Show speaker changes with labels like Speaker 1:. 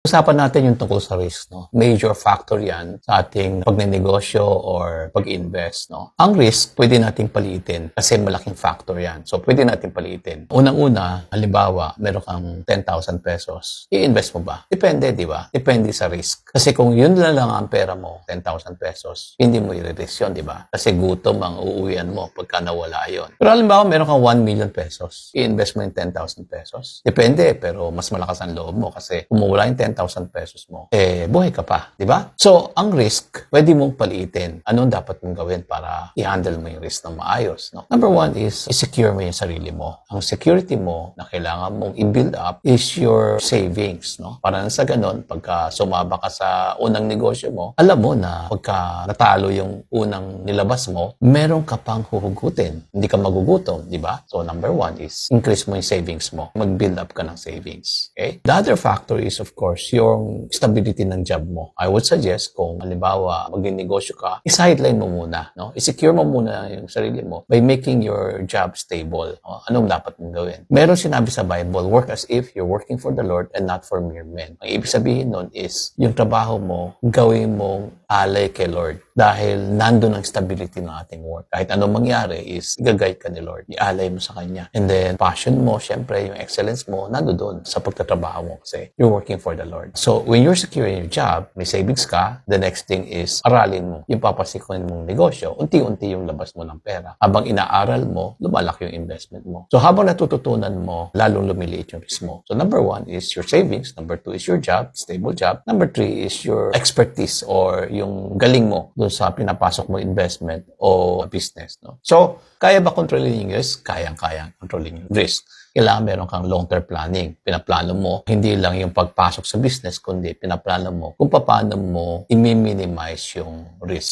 Speaker 1: Usapan natin yung tungkol sa risk, no? Major factor yan sa ating pagnenegosyo or pag-invest, no? Ang risk, pwede nating paliitin kasi malaking factor yan. So, pwede nating paliitin. Unang-una, halimbawa, meron kang 10,000 pesos. I-invest mo ba? Depende, di ba? Depende sa risk. Kasi kung yun na lang ang pera mo, 10,000 pesos, hindi mo i-risk yun, di ba? Kasi gutom ang uuwian mo pagka nawala yun. Pero halimbawa, meron kang 1 million pesos. I-invest mo yung 10,000 pesos. Depende, pero mas malakas ang loob mo kasi kung mawala yung 10,000 pesos mo, eh, buhay ka pa, di ba? So, ang risk, pwede mong paliitin. Anong dapat mong gawin para i-handle mo yung risk ng maayos, no? Number one is, i-secure mo yung sarili mo. Ang security mo na kailangan mong i-build up is your savings, no? Para sa ganun, pagka sumaba ka sa unang negosyo mo, alam mo na pagka natalo yung unang nilabas mo, meron ka pang huhugutin. Hindi ka magugutom, di ba? So, number one is, increase mo yung savings mo. Mag-build up ka ng savings. Okay? The other factor is, of course, yung stability ng job mo. I would suggest kung halimbawa maging negosyo ka, i-sideline mo muna. No? I-secure mo muna yung sarili mo by making your job stable. O, anong dapat mong gawin? Meron sinabi sa Bible, work as if you're working for the Lord and not for mere men. Ang ibig sabihin nun is, yung trabaho mo, gawin mong alay kay Lord dahil nandun ang stability ng ating work. Kahit anong mangyari is igagay ka ni Lord. Ialay mo sa Kanya. And then, passion mo, syempre, yung excellence mo, nando doon sa pagtatrabaho mo kasi you're working for the. So, when you're securing your job, may savings ka, the next thing is aralin mo yung papasikuin mong negosyo. Unti-unti yung labas mo ng pera. Habang inaaral mo, lumalaki yung investment mo. So, habang natututunan mo, lalong lumiliit yung risk mo. So, number one is your savings. Number two is your job, stable job. Number three is your expertise or yung galing mo doon sa pinapasok mo investment o business. No? So, kaya ba kontrolin yung risk? Kayang-kayang kontrolin yung risk. Kailangan meron kang long-term planning. Pinaplano mo, hindi lang yung pagpasok sa business, kundi pinaplano mo kung paano mo i-minimize yung risk.